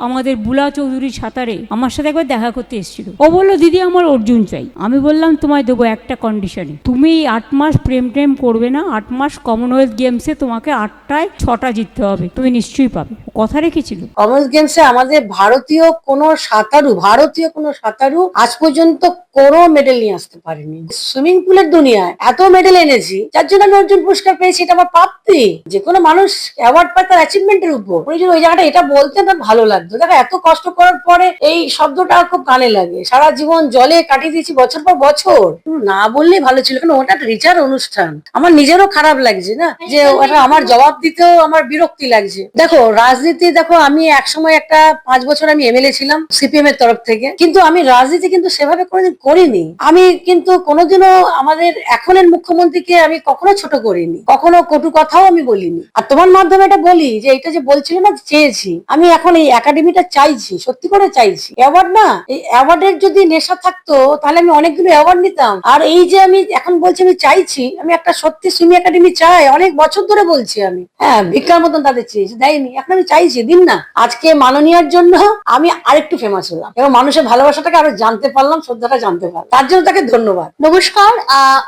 আমাদের বুলা চৌধুরী সাঁতারে আমার সাথে একবার দেখা করতে এসেছিল। ও বলল, দিদি, আমার অর্জুন চাই। আমি বললাম, তোমায় দেবো একটা কন্ডিশনে তুমি এই আট মাস প্রেম টেম করবে না। আট মাস কমনওয়েলথ গেমসে তোমাকে আটটায় ছটা জিততে হবে। তুমি নিশ্চয়ই পাবে। কথা রেখেছিল। কমনওয়েলথ গেমসে আমাদের ভারতীয় কোনো সাঁতারু, ভারতীয় কোনো সাঁতারু আজ পর্যন্ত কোনো মেডেল নিয়ে আসতে পারেনি। সুইমিং পুলের দুনিয়ায় এত মেডেল এনেছি, যার জন্য আমি অর্জুন পুরস্কার পেয়েছি, এটা আমার প্রাপ্তি। যে কোনো মানুষ অ্যাওয়ার্ড পায় তার অ্যাচিভমেন্টের উপর। উনি যদি ওই জায়গাটা, এটা বলতে তার ভালো লাগতো। দেখো এত কষ্ট করার পরে এই শব্দটা খুব কানে লাগে। সারা জীবন জলে কাটিয়ে দিয়েছি বছর পর বছর। না বললেই ভালো ছিল। কারণ ওটা রিচার অনুষ্ঠান। আমার নিজেরও খারাপ লাগছে না? যে ওটা আমার জবাব দিতেও আমার বিরক্তি লাগছে। দেখো রাজনীতি দেখো আমি একসময় একটা পাঁচ বছর আমি এমএলএ ছিলাম সিপিএম এর তরফ থেকে। কিন্তু আমি রাজনীতি কিন্তু সেভাবে কোনোদিন করিনি। আমি কিন্তু কোনোদিনও আমাদের এখনের মুখ্যমন্ত্রীকে আমি কখনো ছোট করিনি। কখনো কটু কথাও আমি বলিনি। আর তোমার মাধ্যমে এটা বলি যে এটা যে বলছিল না চেয়েছি। আমি এখন এই একাডেমিটা চাইছি, সত্যি করে চাইছি। অ্যাওয়ার্ড না, এই অ্যাওয়ার্ডের যদি নেশা থাকতো, তাহলে আমি অনেকগুলো অ্যাওয়ার্ড নিতাম। আর এই যে আমি এখন বলছি, আমি চাইছি, আমি একটা সত্যি সুমি একাডেমি চাই, অনেক বছর ধরে বলছি আমি। হ্যাঁ ভিক্ষার মতন তাদের চেয়েছি, দেয়নি। এখন আমি চাইছি, দিন না। আজকে মাননীয়ার জন্য আমি আরেকটু ফেমাস হলাম। এবং মানুষের ভালোবাসাটাকে আরও জানতে পারলাম, শ্রদ্ধাটা জানতে পারলাম। তার জন্য তাকে ধন্যবাদ। নমস্কার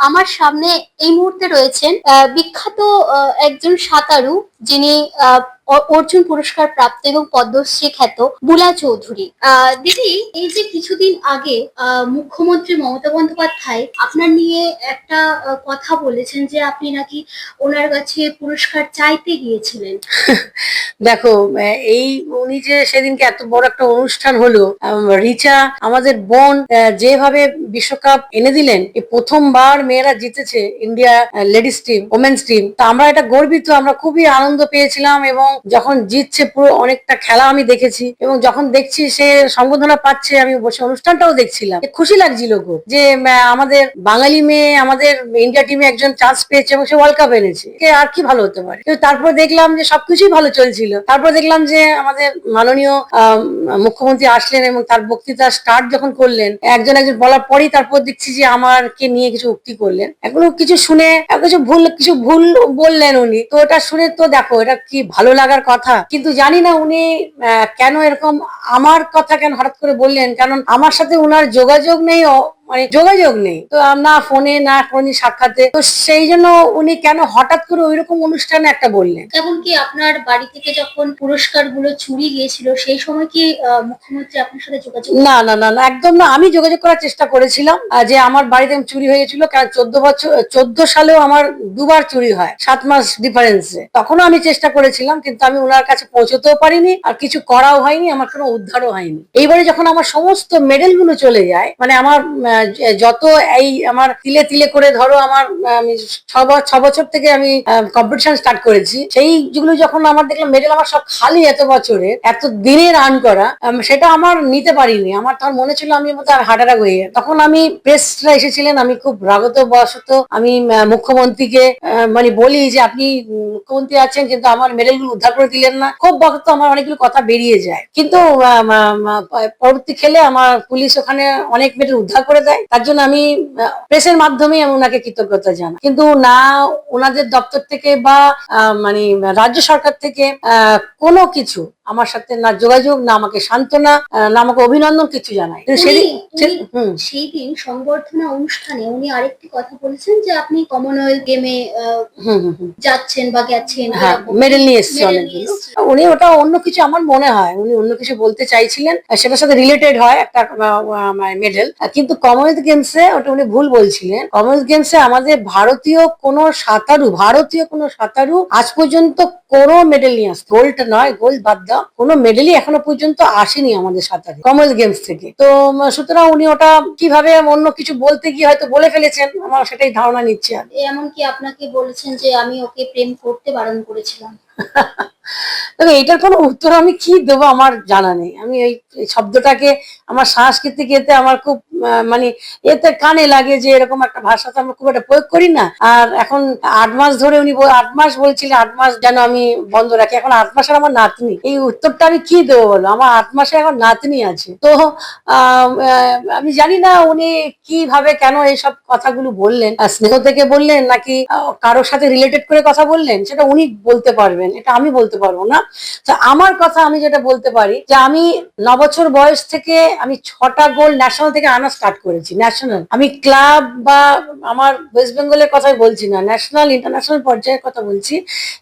আমার সামনে এই মুহূর্তে রয়েছেন বিখ্যাত একজন সাঁতারু, যিনি অর্জুন পুরস্কার প্রাপ্ত এবং পদ্মশ্রী খ্যাত বুলা চৌধুরী। দিদি, এই যে কিছুদিন আগে মুখ্যমন্ত্রী মমতা বন্দ্যোপাধ্যায় আপনার নিয়ে একটা কথা বলেছেন যে আপনি নাকি ওনার কাছে পুরস্কার চাইতে গিয়েছিলেন। দেখো এই উনি যে সেদিনকে এত বড় একটা অনুষ্ঠান হলো রিচা, আমাদের বোন যেভাবে বিশ্বকাপ এনে দিলেন প্রথমবার মেয়েরা জিতেছে India ladies team women's team তা আমরা এটা গর্বিত, আমরা খুবই আনন্দ পেয়েছিলাম এবং যখন জিতছে পুরো অনেকটা খেলা আমি দেখেছি এবং যখন দেখছি সে সম্বোধনা পাচ্ছে, আমি বসে অনুষ্ঠানটাও দেখছিলাম। খুশি লাগছিল খুব যে আমাদের বাঙালি মেয়ে, আমাদের ইন্ডিয়া টিমে একজন চান্স পেয়েছে এবং সে ওয়ার্ল্ড কাপ এনেছে। আর কি ভালো হতে পারে? তারপর দেখলাম যে সবকিছুই ভালো চলছিল। তারপর দেখলাম যে আমাদের মাননীয় মুখ্যমন্ত্রী আসলেন এবং তার বক্তৃতা স্টার্ট যখন করলেন, একজন একজন বলার পরই তারপর দেখছি যে আমারকে নিয়ে কিছু উক্তি করলেন। এগুলো কিছু শুনে কিছু ভুল কিছু ভুল বললেন উনি। তো এটা শুনে তো দেখো, এটা কি ভালো লাগার কথা। কিন্তু জানি না উনি কেন এরকম আমার কথা কেন হঠাৎ করে বললেন। কারণ আমার সাথে উনার যোগাযোগ নেই মানে যোগাযোগ নেই। তো না ফোনে না কোনদিন সাক্ষাতে। তো সেই জন্য উনি কেন হঠাৎ করে ওইরকম অনুষ্ঠানে একটা বললেন? এমনকি আপনার বাড়ি থেকে যখন পুরস্কারগুলো চুরি গিয়েছিল সেই সময় কি মুখ্যমন্ত্রী আপনার সাথে যোগাযোগ না না না না একদম না। আমি যোগাযোগ করার চেষ্টা করেছিলাম যে আমার বাড়িতে চুরি হয়ে গেছিল কারণ চোদ্দ বছর চোদ্দ সালেও আমার দুবার চুরি হয় সাত মাস ডিফারেন্সে। তখনও আমি চেষ্টা করেছিলাম কিন্তু আমি ওনার কাছে পৌঁছতেও পারিনি আর কিছু করাও হয়নি আমার কোনো উদ্ধারও হয়নি। এইবারে যখন আমার সমস্ত মেডেলগুলো চলে যায় মানে আমার যত এই আমার তিলে তিলে করে ধরো আমার, আমি ছ বছর থেকে আমি কম্পিটিশন স্টার্ট করেছি। সেই যেগুলো যখন আমার দেখলাম মেডেল আমার সব খালি এত বছরের, এত দিনের রান করা সেটা আমার নিতে পারিনি। আমার তখন মনে ছিল আমি মতো আর হয়ে যাবে। তখন আমি প্রেসরা এসেছিলেন, আমি খুব রাগত বশত আমি মুখ্যমন্ত্রীকে মানে বলি যে আপনি মুখ্যমন্ত্রী আছেন, কিন্তু আমার মেডেলগুলো উদ্ধার করে দিলেন না। খুব বক্ত আমার অনেকগুলো কথা বেরিয়ে যায়। কিন্তু পরবর্তী খেলে আমার পুলিশ ওখানে অনেক মেডেল উদ্ধার করে দেয়, তার জন্য আমি প্রেসের মাধ্যমে আমি ওনাকে কৃতজ্ঞতা জানাই। কিন্তু না, ওনাদের দপ্তর থেকে বা মানে রাজ্য সরকার থেকে কোনো কিছু আমার সাথে না যোগাযোগ না আমাকে সান্ত্বনা না আমাকে অভিনন্দন কিছু জানায়। সেই দিন সংবর্ধনা অনুষ্ঠানে উনি আরেকটি কথা বলেছেন যে আপনি কমনওয়েলথ গেমে যাচ্ছেন বা গেছেন। হ্যাঁ মেডেল নিয়ে এসছে। উনি ওটা অন্য কিছু আমার মনে হয় উনি অন্য কিছু বলতে চাইছিলেন আর সেটার সাথে রিলেটেড হয় একটা মেডেল কিন্তু কমনওয়েলথ গেমসে ওটা উনি ভুল বলছিলেন। কমনওয়েলথ গেমসে আমাদের ভারতীয় কোনো সাঁতারু ভারতীয় কোনো সাঁতারু আজ পর্যন্ত কোনো মেডেল নিয়ে আসতে গোল্ড নয় গোল্ড বাদ দাও। কোনো মেডেলই এখনও পর্যন্ত আসেনি আমাদের সাঁতারে কমনওয়েলথ গেমস থেকে। তো সুতরাং উনি ওটা কীভাবে অন্য কিছু বলতে গিয়ে হয়তো বলে ফেলেছেন আমার সেটাই ধারণা নিচ্ছে এমনকি আপনাকে বলেছেন যে আমি ওকে প্রেম করতে বারণ করেছিলাম। তবে এটার কোনো উত্তর আমি কি দেবো আমার জানা নেই। আমি এই এই শব্দটাকে আমার সাংস্কৃতিক এতে আমার খুব মানে এতে কানে লাগে যে এরকম একটা ভাষা তো আমরা খুব একটা প্রয়োগ করি না। আর এখন আট মাস ধরে উনি আট মাস বলছিলেন, আট মাস যেন আমি বন্ধ রাখি। এখন আট মাসের আমার নাতনি। এই উত্তরটা আমি কি দেবো বলো? আমার আট মাসে এখন নাতনি আছে। তো, আমি জানি না উনি কীভাবে কেন এইসব কথাগুলো বললেন। স্নেহ থেকে বললেন নাকি কারোর সাথে রিলেটেড করে কথা বললেন? সেটা উনি বলতে পারবেন। এটা আমি বলতে পারব না। তো আমার কথা আমি যেটা বলতে পারি, যে আমি ন বছর বয়স থেকে আমি ছটা গোল ন্যাশনাল থেকে আনা স্টার্ট করেছি ন্যাশনাল আমি ক্লাব বা আমার ওয়েস্ট বেঙ্গলের কথাই বলছি না ন্যাশনাল ইন্টারন্যাশনাল পর্যায়ের কথা বলছি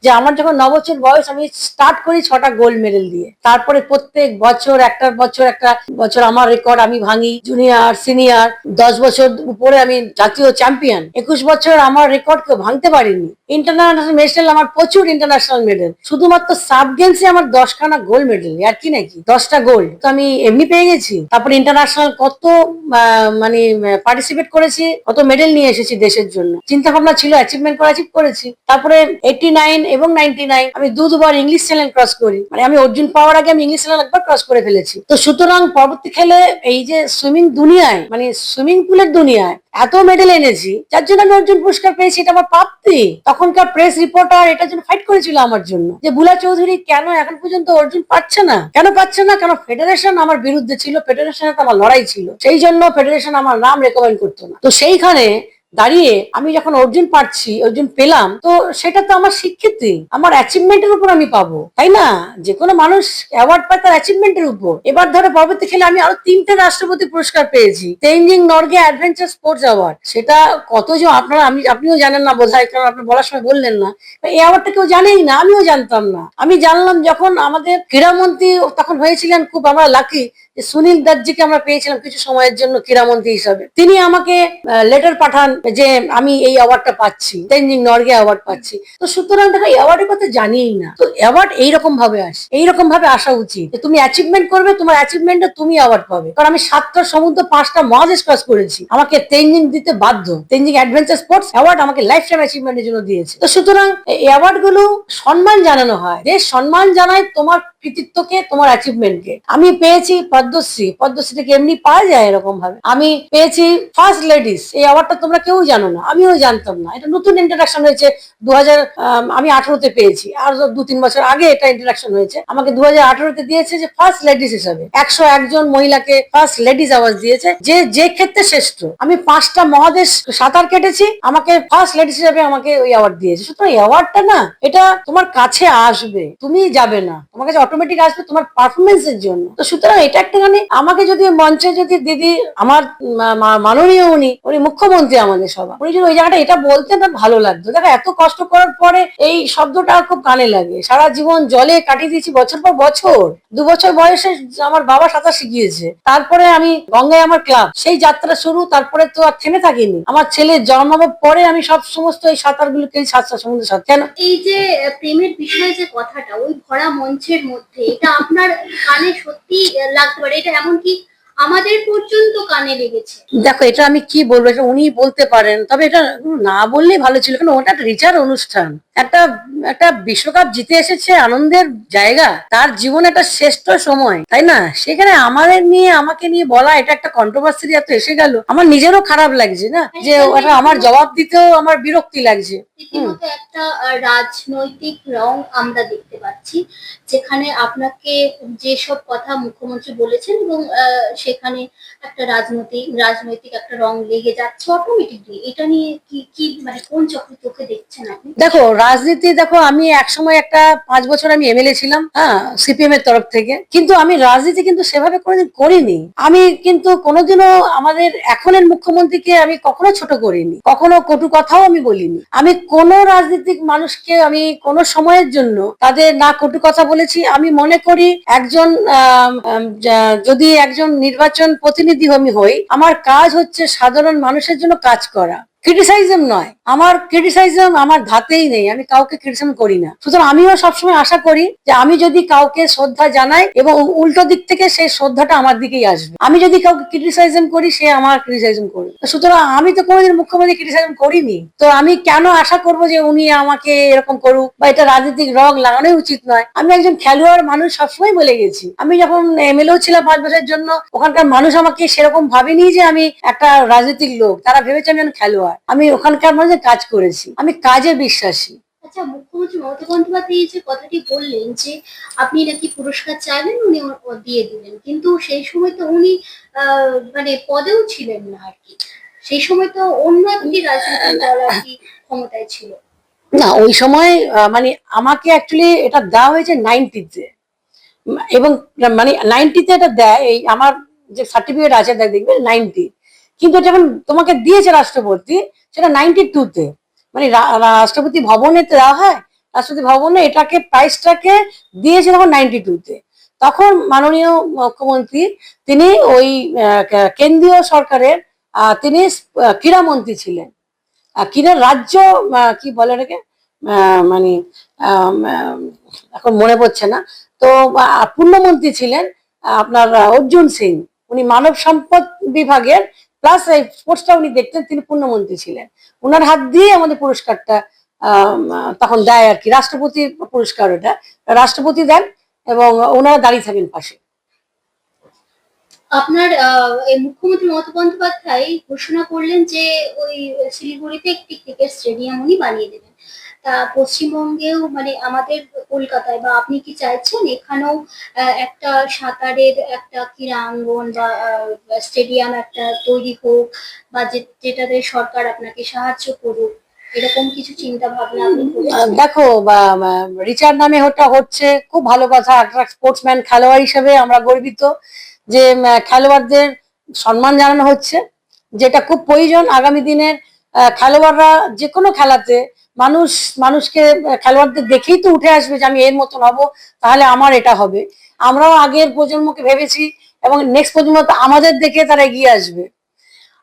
যে আমার যখন ন বছর বয়স, আমি স্টার্ট করি ছটা গোল্ড মেডেল দিয়ে। তারপরে প্রত্যেক বছর, একটার বছর, একটা বছর আমার রেকর্ড আমি ভাঙি জুনিয়র সিনিয়র দশ বছর উপরে আমি জাতীয় চ্যাম্পিয়ন একুশ বছর আমার রেকর্ড কেউ ভাঙতে পারিনি। ইন্টারন্যাশনাল মেডেল আমার প্রচুর ইন্টারন্যাশনাল মেডেল শুধুমাত্র সাব গেমসে আমার দশখানা গোল্ড মেডেল আর কি নাকি? দশটা গোল্ড তো আমি এমনি পেয়ে গেছি। তারপরে ইন্টারন্যাশনাল কত মানে পার্টিসিপেট করেছি, অত মেডেল নিয়ে এসেছি দেশের জন্য। চিন্তা ভাবনা ছিল অ্যাচিভমেন্ট করা অ্যাচিভ করেছি। তারপরে এইটি নাইন এবং নাইনটি নাইন আমি দু দুবার ইংলিশ চ্যানেল ক্রস করি। মানে আমি অর্জুন পাওয়ার আগে আমি ইংলিশ চ্যানেল একবার ক্রস করে ফেলেছি। তো সুতরাং পরবর্তী খেলে এই যে সুইমিং দুনিয়ায় মানে সুইমিং পুলের দুনিয়ায় এত মেডেল এনেছি, যার জন্য আমি অর্জুন পুরস্কার পেয়েছি, এটা আমার প্রাপ্তি। তখনকার প্রেস রিপোর্টার এটার জন্য ফাইট করেছিল আমার জন্য। যে বুলা চৌধুরী কেন এখন পর্যন্ত অর্জুন পাচ্ছে না? কেন পাচ্ছে না? কেন ফেডারেশন আমার বিরুদ্ধে ছিল? ফেডারেশনের আমার লড়াই ছিল। সেই জন্য ফেডারেশন আমার নাম রেকমেন্ড করতো না। তো সেইখানে দাঁড়িয়ে আমি যখন অর্জুন পাচ্ছি, অর্জুন পেলাম, তো সেটা তো আমার স্বীকৃতি। আমার অ্যাচিভমেন্টের উপর আমি পাবো, তাই না? যে কোনো মানুষ অ্যাওয়ার্ড পায় তার অ্যাচিভমেন্টের উপর। এবার ধরো পরবর্তী খেলে আমি আরও তিনটে রাষ্ট্রপতি পুরস্কার পেয়েছি। Tenzing Norgay adventure sports award সেটা কত যে আপনারা, আমি, আপনিও জানেন না বোধ হয় কারণ আপনি বলার সময় বললেন না। এই অ্যাওয়ার্ডটা কেউ জানেই না, আমিও জানতাম না। আমি জানলাম যখন আমাদের ক্রীড়ামন্ত্রী তখন হয়েছিলেন খুব আমরা লাকি সুনীল দাসজিকে আমরা পেয়েছিলাম কিছু সময়ের জন্য ক্রীড়ামন্ত্রী হিসাবে। তিনি আমাকে লেটার পাঠান যে আমি এই অ্যাওয়ার্ডটা পাচ্ছি তেনজিং নর্গে অ্যাওয়ার্ড পাচ্ছি। তো সুতরাং দেখো অ্যাওয়ার্ডের কথা জানিই না। তো অ্যাওয়ার্ড এইরকম ভাবে আসে, এইরকম ভাবে আসা উচিত যে তুমি অ্যাচিভমেন্ট করবে, তোমার অ্যাচিভমেন্টে তুমি অ্যাওয়ার্ড পাবে। কারণ আমি সাতটা, সমুদ্র পাঁচটা মহাদেশ ক্রস করেছি। আমাকে তেনজিং দিতে বাধ্য। তেনজিং অ্যাডভেঞ্চার স্পোর্টস অ্যাওয়ার্ড আমাকে লাইফ টাইম অ্যাচিভমেন্টের জন্য দিয়েছে। তো সুতরাং এই অ্যাওয়ার্ডগুলো সম্মান জানানো হয়। দেশ সম্মান জানায় তোমার কৃতিত্বকে, তোমার অ্যাচিভমেন্টকে আমি পেয়েছি পদ্মশ্রী। পদ্মশ্রীটাকে এমনি পাওয়া যায় এরকম ভাবে? আমি পেয়েছি ফার্স্ট লেডিস এই অ্যাওয়ার্ডটা তোমরা কেউ জানো না, আমিও জানতাম না। এটা নতুন ইন্টারাকশন হয়েছে দু হাজার আমি আঠারোতে পেয়েছি। আর দু তিন বছর আগে এটা ইন্টারাকশন হয়েছে। আমাকে দু হাজার আঠারোতে দিয়েছে যে ফার্স্ট লেডিস হিসাবে। একশো একজন মহিলাকে ফার্স্ট লেডিস আওয়াজ দিয়েছে, যে যে ক্ষেত্রে শ্রেষ্ঠ। আমি পাঁচটা মহাদেশ সাঁতার কেটেছি, আমাকে ফার্স্ট লেডিস হিসাবে আমাকে ওই অ্যাওয়ার্ড দিয়েছে। সুতরাং অ্যাওয়ার্ডটা না, এটা তোমার কাছে আসবে, তুমি যাবে না। তোমার কাছে অটোমেটিক আসবে তোমার পারফরমেন্স এর জন্য। তো সুতরাং এটা একটা মানে আমাকে যদি মঞ্চে যদি দিদি, আমার মাননীয় উনি উনি মুখ্যমন্ত্রী আমাদের সবার। উনি যদি ওই জায়গাটা এটা বলতেন না ভালো লাগতো। দেখো, এত কষ্ট করার পরে এই শব্দটা খুব কানে লাগে। সারা জীবন জলে কাটিয়ে দিয়েছি বছর পর বছর। দু বছর বয়সে আমার বাবা সাঁতার শিখিয়েছে। তারপরে আমি গঙ্গায় আমার ক্লাব। সেই যাত্রা শুরু, তারপরে তো আর থেমে থাকিনি। আমার ছেলে জন্মাবার পরে আমি সব সমস্ত এই সাঁতার গুলোকে সাতটা সমুদ্র কেন? এই যে প্রেমের বিষয়ে যে কথাটা, ওই ভরা মঞ্চের মধ্যে, এটা আপনার কানে সত্যি লাগতে পারে। এটা এমনকি আমাদের পর্যন্ত কানে লেগেছে। দেখো এটা আমি কি বলব এটা উনি বলতে পারেন। তবে এটা না বললেই ভালো ছিল কারণ ওটা একটা রিচার অনুষ্ঠান। একটা একটা বিশ্বকাপ জিতে এসেছে আনন্দের জায়গা। তার জীবন একটা শ্রেষ্ঠ সময় তাই না? সেখানে আমাদের নিয়ে আমাকে নিয়ে বলা এটা একটা কন্ট্রোভার্সি এত এসে গেল। আমার নিজেরও খারাপ লাগছে না? যে ওটা আমার জবাব দিতেও আমার বিরক্তি লাগছে। রীতিমতো একটা রাজনৈতিক রং আমরা দেখতে পাচ্ছি যেখানে আপনাকে যেসব কথা মুখ্যমন্ত্রী বলেছেন এবং সেখানে একটা রাজনৈতিক রাজনৈতিক একটা রং লেগে যাচ্ছে অটোমেটিকলি এটা নিয়ে কি কি মানে কোন চক্র চোখে দেখছেন আপনি? দেখো রাজনীতি দেখো আমি একসময় একটা পাঁচ বছর আমি এমএলএ ছিলাম হ্যাঁ সিপিএম এর তরফ থেকে কিন্তু আমি রাজনীতি কিন্তু সেভাবে কোনোদিন করিনি। আমি কিন্তু কোনোদিনও আমাদের এখনের মুখ্যমন্ত্রীকে আমি কখনো ছোট করিনি কখনো কটু কথাও আমি বলিনি। আমি কোন রাজনৈতিক মানুষকে আমি কোন সময়ের জন্য তাদের না কটু কথা বলেছি। আমি মনে করি একজন যদি একজন নির্বাচন প্রতিনিধি আমি হই, আমার কাজ হচ্ছে সাধারণ মানুষের জন্য কাজ করা। ক্রিটিসাইজম নয়। আমার ক্রিটিসাইজম আমার ধাতেই নেই, আমি কাউকে ক্রিটিসাইজ করি না। সুতরাং আমিও সবসময় আশা করি যে আমি যদি কাউকে শ্রদ্ধা জানাই এবং উল্টো দিক থেকে সেই শ্রদ্ধাটা আমার দিকেই আসবে। আমি যদি কাউকে ক্রিটিসাইজম করি, সে আমার ক্রিটিসাইজম করবে। সুতরাং আমি তো কোনোদিন মুখ্যমন্ত্রী ক্রিটিসাইজম করিনি। তো আমি কেন আশা করব যে উনি আমাকে এরকম করুক বা এটা রাজনৈতিক রং লাগানোই উচিত নয়? আমি একজন খেলোয়াড় মানুষ সবসময় বলে গেছি। আমি যখন এমএলএও ছিলাম পাঁচ বছরের জন্য, ওখানকার মানুষ আমাকে সেরকম ভাবেনি যে আমি একটা রাজনৈতিক লোক। তারা ভেবেছে আমি একজন খেলোয়াড় আমি ওখানকার মানুষের কাজ করেছি। আমি কাজে বিশ্বাসী। আচ্ছা মুখ্যমন্ত্রী মমতা বন্দ্যোপাধ্যায় যে কথাটি বললেন যে আপনি নাকি পুরস্কার চাইলেন উনি দিয়ে দিলেন। কিন্তু সেই সময় তো উনি মানে পদেও ছিলেন না আর কি। সেই সময় তো অন্য একটি রাজনৈতিক দল আর কি ক্ষমতায় ছিল। না ওই সময় মানে আমাকে অ্যাকচুয়ালি এটা দেওয়া হয়েছে নাইনটিতে এবং মানে নাইনটিতে এটা দেয় এই আমার যে সার্টিফিকেট আছে দেখ দেখবে নাইনটি কিন্তু যখন তোমাকে দিয়েছে রাষ্ট্রপতি, সেটা নাইনটি টুতে মানে রাষ্ট্রপতি ভবনে দেওয়া হয়, রাষ্ট্রপতি ভবনে এটাকে প্রাইসটাকে দিয়েছে তখন নাইনটি টুতে তখন মাননীয় মুখ্যমন্ত্রী তিনি ওই কেন্দ্রীয় সরকারের তিনি ক্রীড়ামন্ত্রী ছিলেন। ক্রীড়া রাজ্য কি বলে এটাকে? মানে এখন মনে পড়ছে না। তো পূর্ণমন্ত্রী ছিলেন আপনার অর্জুন সিং। উনি মানব সম্পদ বিভাগের প্লাস এই স্পোর্টসটা উনি দেখতেন, তিনি পূর্ণমন্ত্রী ছিলেন। ওনার হাত দিয়ে আমাদের পুরস্কারটা তখন দেয় আর কি। রাষ্ট্রপতি পুরস্কার ওটা। রাষ্ট্রপতি দেন এবং ওনারা দাঁড়িয়ে থাকেন পাশে। আপনার এই মুখ্যমন্ত্রী মমতা বন্দ্যোপাধ্যায় ঘোষণা করলেন যে ওই শিলিগুড়িতে একটি ক্রিকেট স্টেডিয়াম উনি বানিয়ে দেবেন। তা পশ্চিমবঙ্গেও মানে আমাদের কলকাতায় বা আপনি কি চাইছেন এখানেও একটা সাঁতারের একটা ক্রীড়াঙ্গন বা স্টেডিয়াম একটা তৈরি হোক বা যেটাতে সরকার আপনাকে সাহায্য করুক? এরকম কিছু চিন্তা ভাবনা দেখো রিচার্ড নামে ওটা হচ্ছে খুব ভালো কথা একটা স্পোর্টসম্যান খেলোয়াড় হিসেবে আমরা গর্বিত যে খেলোয়াড়দের সম্মান জানানো হচ্ছে যেটা খুব প্রয়োজন আগামী দিনের খেলোয়াড়রা যে কোনো খেলাতে মানুষ, মানুষকে খেলোয়াড়দের দেখেই তো উঠে আসবে যে আমি এর মতন হব, তাহলে আমার এটা হবে। আমরাও আগের প্রজন্মকে ভেবেছি এবং নেক্সট প্রজন্ম আমাদের দেখে তারা এগিয়ে আসবে।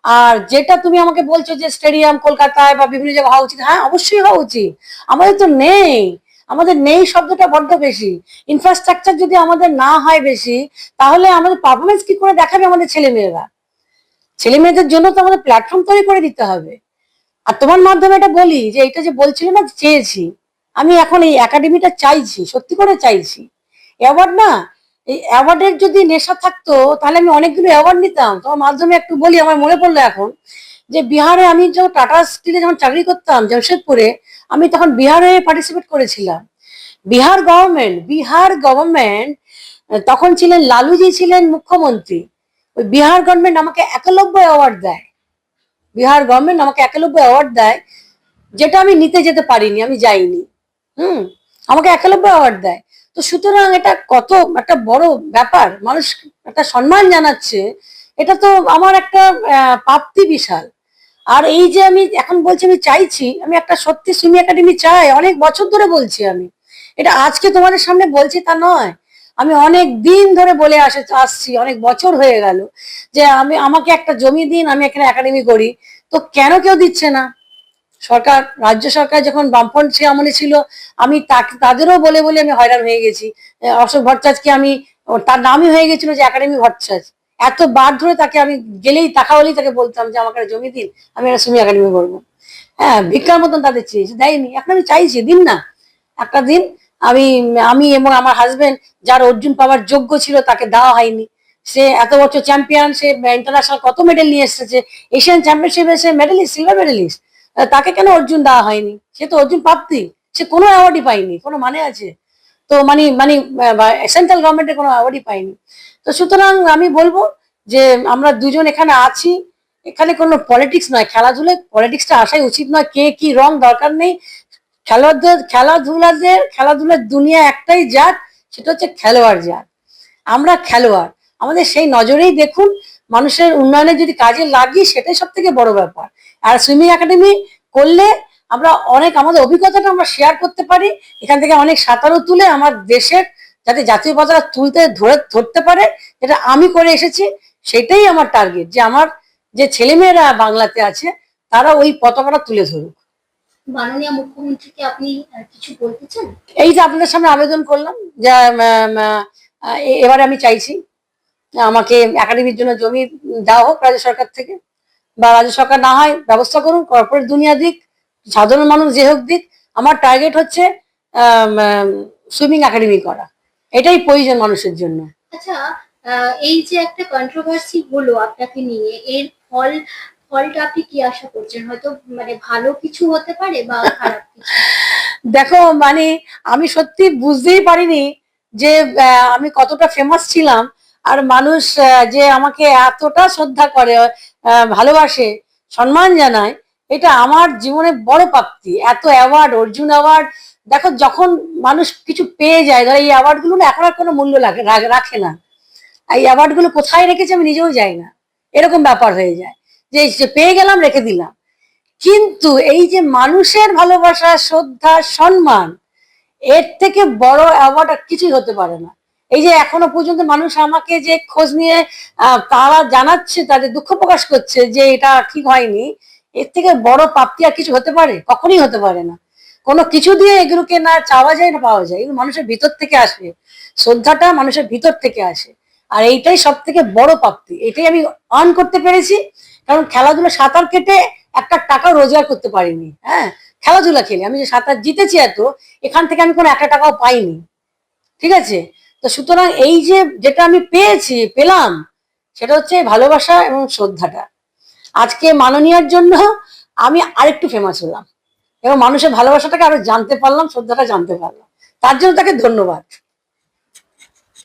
আর যেটা তুমি আমাকে বলছো যে স্টেডিয়াম কলকাতায় বা বিভিন্ন জায়গায় হওয়া উচিত হ্যাঁ অবশ্যই হওয়া উচিত। আমাদের তো নেই। আমাদের নেই শব্দটা বড্ড বেশি। ইনফ্রাস্ট্রাকচার যদি আমাদের না হয় বেশি, তাহলে আমাদের পারফরমেন্স কি করে দেখাবে আমাদের ছেলে মেয়েরা ছেলে মেয়েদের জন্য তো আমাদের প্ল্যাটফর্ম তৈরি করে দিতে হবে। আর তোমার মাধ্যমে এটা বলি যে এটা যে বলছিল না চেয়েছি, আমি এখন এই একাডেমিটা চাইছি, সত্যি করে চাইছি। অ্যাওয়ার্ড না, এই অ্যাওয়ার্ডের যদি নেশা থাকতো, তাহলে আমি অনেকগুলো অ্যাওয়ার্ড নিতাম। তোমার মাধ্যমে একটু বলি, আমার মনে পড়ল এখন যে বিহারে আমি যখন টাটা স্টিলে যখন চাকরি করতাম, জামশেদপুরে, আমি তখন বিহারে পার্টিসিপেট করেছিলাম। বিহার গভর্নমেন্ট বিহার গভর্নমেন্ট তখন ছিলেন লালুজি ছিলেন মুখ্যমন্ত্রী। ওই বিহার গভর্নমেন্ট আমাকে একালব্য অ্যাওয়ার্ড দেয়। বিহার গভর্নমেন্ট আমাকে একালব্য অ্যাওয়ার্ড দেয়, যেটা আমি নিতে যেতে পারিনি, আমি যাইনি। হুম? আমাকে একালব্য অ্যাওয়ার্ড দেয়। তো সুতরাং এটা কত একটা বড় ব্যাপার, মানুষ একটা সম্মান জানাচ্ছে, এটা তো আমার একটা প্রাপ্তি বিশাল। আর এই যে আমি এখন বলছি, আমি চাইছি, আমি একটা সত্যি সুমি একাডেমি চাই, অনেক বছর ধরে বলছি আমি। এটা আজকে তোমাদের সামনে বলছি তা নয়। আমি অনেক দিন ধরে বলে আসে আসছি, অনেক বছর হয়ে গেল যে আমি, আমাকে একটা জমি দিন, আমি এখানে একাডেমি করি। তো কেন কেউ দিচ্ছে না? সরকার, রাজ্য সরকার যখন বামফ্রন্ট আমলে ছিল, আমি তাকে, তাদেরও বলে বলে আমি হয়রান হয়ে গেছি। অশোক ভট্টাচার্যকে আমি তার নামই হয়ে গেছিল যে একাডেমি ভট্টাচার্য। এত বার ধরে তাকে আমি গেলেই টাকা হলেই তাকে বলতাম যে আমাকে জমি দিন, আমি একটা সুমি একাডেমি করব। হ্যাঁ ভিক্ষার মতন তাদের চেয়েছি, দেয়নি। এখন আমি চাইছি, দিন না। একটা দিন আমি আমি এবং আমার হাজবেন্ড যার অর্জুন পাওয়ার যোগ্য ছিল তাকে দেওয়া হয়নি। সে এত বছর চ্যাম্পিয়ন সে ইন্টারন্যাশনাল কত মেডেল নিয়ে এসেছে এশিয়ান চ্যাম্পিয়নশিপে সে মেডেলিস্ট সিলভার মেডেলিস্ট তাকে কেন অর্জুন দেওয়া হয়নি? সে তো অর্জুন প্রাপ্তি, সে কোনো অ্যাওয়ার্ডই পায়নি, কোনো মানে আছে? তো মানে মানে সেন্ট্রাল গভর্নমেন্টের কোনো অ্যাওয়ার্ডই পায়নি। তো সুতরাং আমি বলব যে আমরা দুজন এখানে আছি, এখানে কোনো পলিটিক্স নয়, খেলাধুলায় পলিটিক্সটা আসাই উচিত নয়, কে কি রং দরকার নেই। খেলাধুলা খেলাধুলাদের খেলাধুলার দুনিয়া একটাই জাত, সেটা হচ্ছে খেলোয়াড় জাত। আমরা খেলোয়াড়। আমাদের সেই নজরেই দেখুন, মানুষের উন্নয়নে যদি কাজে লাগি, সেটাই সব থেকে বড় ব্যাপার। আর সুইমিং একাডেমি করলে আমরা অনেক, আমাদের অভিজ্ঞতাটা আমরা শেয়ার করতে পারি। এখান থেকে অনেক সাঁতারও তুলে আমার দেশের যাতে জাতীয় পতাকা তুলতে ধরে ধরতে পারে, যেটা আমি করে এসেছি, সেটাই আমার টার্গেট যে আমার যে ছেলেমেয়েরা বাংলাতে আছে, তারা ওই পতাকাটা তুলে ধরুক। মাননীয় মুখ্যমন্ত্রীকে আপনি কিছু বলতে চান? এই যে আপনাদের সামনে আবেদন করলাম যে এবারে আমি চাইছি আমাকে একাডেমির জন্য জমি দেওয়া হোক রাজ্য সরকার থেকে বা রাজ্য সরকার না হয় ব্যবস্থা করুন কর্পোরেট দুনিয়া দিক সাধারণ মানুষ যে হোক দিক। আমার টার্গেট হচ্ছে সুইমিং একাডেমি করা। এটাই প্রয়োজন মানুষের জন্য। আচ্ছা এই যে একটা কন্ট্রোভার্সি হলো আপনাকে নিয়ে এর ফল ফলটা আপনি কি আশা করছেন? হয়তো মানে ভালো কিছু হতে পারে বা খারাপ দেখো মানে আমি সত্যি বুঝতেই পারিনি যে আমি কতটা ফেমাস ছিলাম আর মানুষ যে আমাকে এতটা শ্রদ্ধা করে ভালোবাসে, সম্মান জানায়, এটা আমার জীবনে বড় প্রাপ্তি এত অ্যাওয়ার্ড অর্জুন অ্যাওয়ার্ড দেখো, যখন মানুষ কিছু পেয়ে যায়, ধরো এই অ্যাওয়ার্ডগুলো না এখন আর কোনো মূল্য রাখ- না। এই অ্যাওয়ার্ডগুলো কোথায় রেখেছে আমি নিজেও যাই না। এরকম ব্যাপার হয়ে যায়। যে পেয়ে গেলাম, রেখে দিলাম। কিন্তু এই যে মানুষের ভালোবাসা, শ্রদ্ধা, সম্মান, এর থেকে বড় অ্যাওয়ার্ড কিছুই হতে পারে না। এই যে এখনও পর্যন্ত মানুষ আমাকে যে খোঁজ নিয়ে তারা জানাচ্ছে, তাদের দুঃখ প্রকাশ করছে যে এটা ঠিক হয়নি, এর থেকে বড় প্রাপ্তি আর কিছু হতে পারে? কখনই হতে পারে না। কোনো কিছু দিয়ে এগুলোকে না চাওয়া যায় না পাওয়া যায়। মানুষের ভিতর থেকে আসবে শ্রদ্ধাটা মানুষের ভিতর থেকে আসে। আর এইটাই সব থেকে বড় প্রাপ্তি এটাই আমি অন করতে পেরেছি। কারণ খেলাধুলা সাঁতার কেটে একটা টাকা রোজগার করতে পারিনি হ্যাঁ? খেলাধুলা খেলে, আমি যে সাঁতার জিতেছি এত, এখান থেকে আমি কোনো একটা টাকাও পাইনি, ঠিক আছে? তো সুতরাং এই যে যেটা আমি পেয়েছি, পেলাম, সেটা হচ্ছে ভালোবাসা এবং শ্রদ্ধাটা। আজকে মাননীয়ার জন্য আমি আরেকটু ফেমাস হলাম এবং মানুষের ভালোবাসাটাকে আরও জানতে পারলাম, শ্রদ্ধাটা জানতে পারলাম। তার জন্য তাকে ধন্যবাদ।